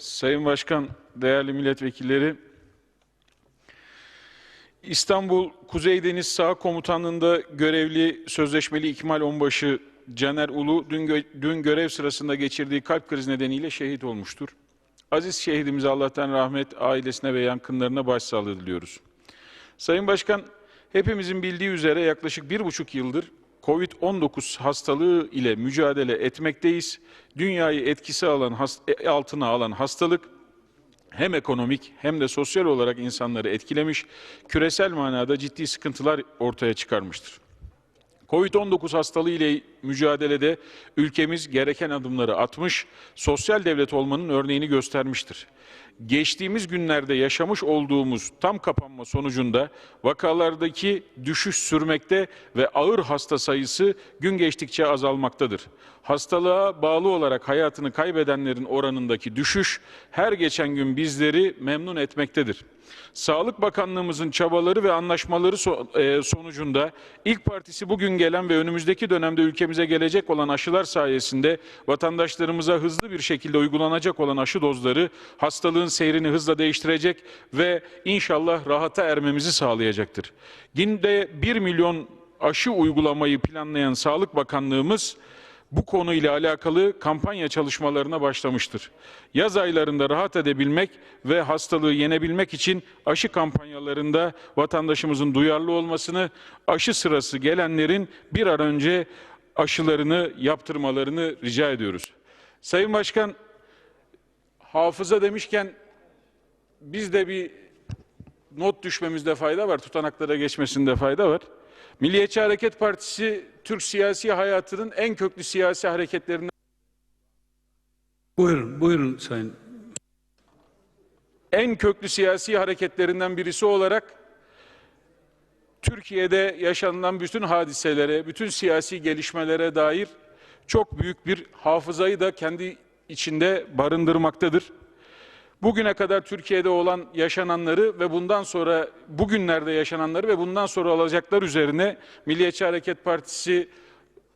Sayın Başkan, değerli milletvekilleri, İstanbul Kuzey Deniz Sağ Komutanlığı'nda görevli sözleşmeli İkmal Onbaşı Caner Ulu dün, gö- dün görev sırasında geçirdiği kalp krizi nedeniyle şehit olmuştur. Aziz şehidimize Allah'tan rahmet, ailesine ve yakınlarına başsağlığı diliyoruz. Sayın Başkan, hepimizin bildiği üzere yaklaşık bir buçuk yıldır COVID-19 hastalığı ile mücadele etmekteyiz. Dünyayı etkisi alan, e, altına alan hastalık hem ekonomik hem de sosyal olarak insanları etkilemiş, küresel manada ciddi sıkıntılar ortaya çıkarmıştır. Covid-19 hastalığı ile mücadelede ülkemiz gereken adımları atmış, sosyal devlet olmanın örneğini göstermiştir. Geçtiğimiz günlerde yaşamış olduğumuz tam kapanma sonucunda vakalardaki düşüş sürmekte ve ağır hasta sayısı gün geçtikçe azalmaktadır. Hastalığa bağlı olarak hayatını kaybedenlerin oranındaki düşüş her geçen gün bizleri memnun etmektedir. Sağlık Bakanlığımızın çabaları ve anlaşmaları e, sonucunda ilk partisi bugün gelen ve önümüzdeki dönemde ülkemize gelecek olan aşılar sayesinde vatandaşlarımıza hızlı bir şekilde uygulanacak olan aşı dozları hastalığın seyrini hızla değiştirecek ve inşallah rahata ermemizi sağlayacaktır. Günde 1 milyon aşı uygulamayı planlayan Sağlık Bakanlığımız bu konuyla alakalı kampanya çalışmalarına başlamıştır. Yaz aylarında rahat edebilmek ve hastalığı yenebilmek için aşı kampanyalarında vatandaşımızın duyarlı olmasını, aşı sırası gelenlerin bir an önce aşılarını yaptırmalarını rica ediyoruz. Sayın Başkan, hafıza demişken biz de bir not düşmemizde fayda var, tutanaklara geçmesinde fayda var. Milliyetçi Hareket Partisi Türk siyasi hayatının en köklü siyasi hareketlerinden Buyurun, buyurun Sayın. en köklü siyasi hareketlerinden birisi olarak Türkiye'de yaşanılan bütün hadiselere, bütün siyasi gelişmelere dair çok büyük bir hafızayı da kendi içinde barındırmaktadır. Bugüne kadar Türkiye'de olan yaşananları ve bundan sonra bugünlerde yaşananları ve bundan sonra olacaklar üzerine Milliyetçi Hareket Partisi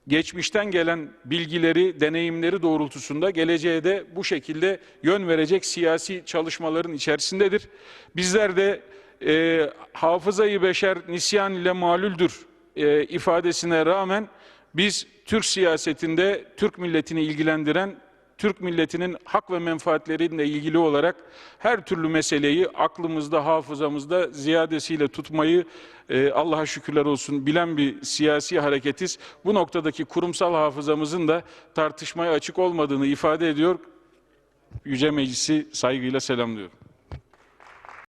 geçmişten gelen bilgileri, deneyimleri doğrultusunda geleceğe de bu şekilde yön verecek siyasi çalışmaların içerisindedir. Bizler de e, hafızayı beşer nisyan ile malüldür e, ifadesine rağmen biz Türk siyasetinde Türk milletini ilgilendiren Türk milletinin hak ve menfaatleriyle ilgili olarak her türlü meseleyi aklımızda, hafızamızda ziyadesiyle tutmayı e, Allah'a şükürler olsun bilen bir siyasi hareketiz. Bu noktadaki kurumsal hafızamızın da tartışmaya açık olmadığını ifade ediyor. Yüce Meclisi saygıyla selamlıyorum.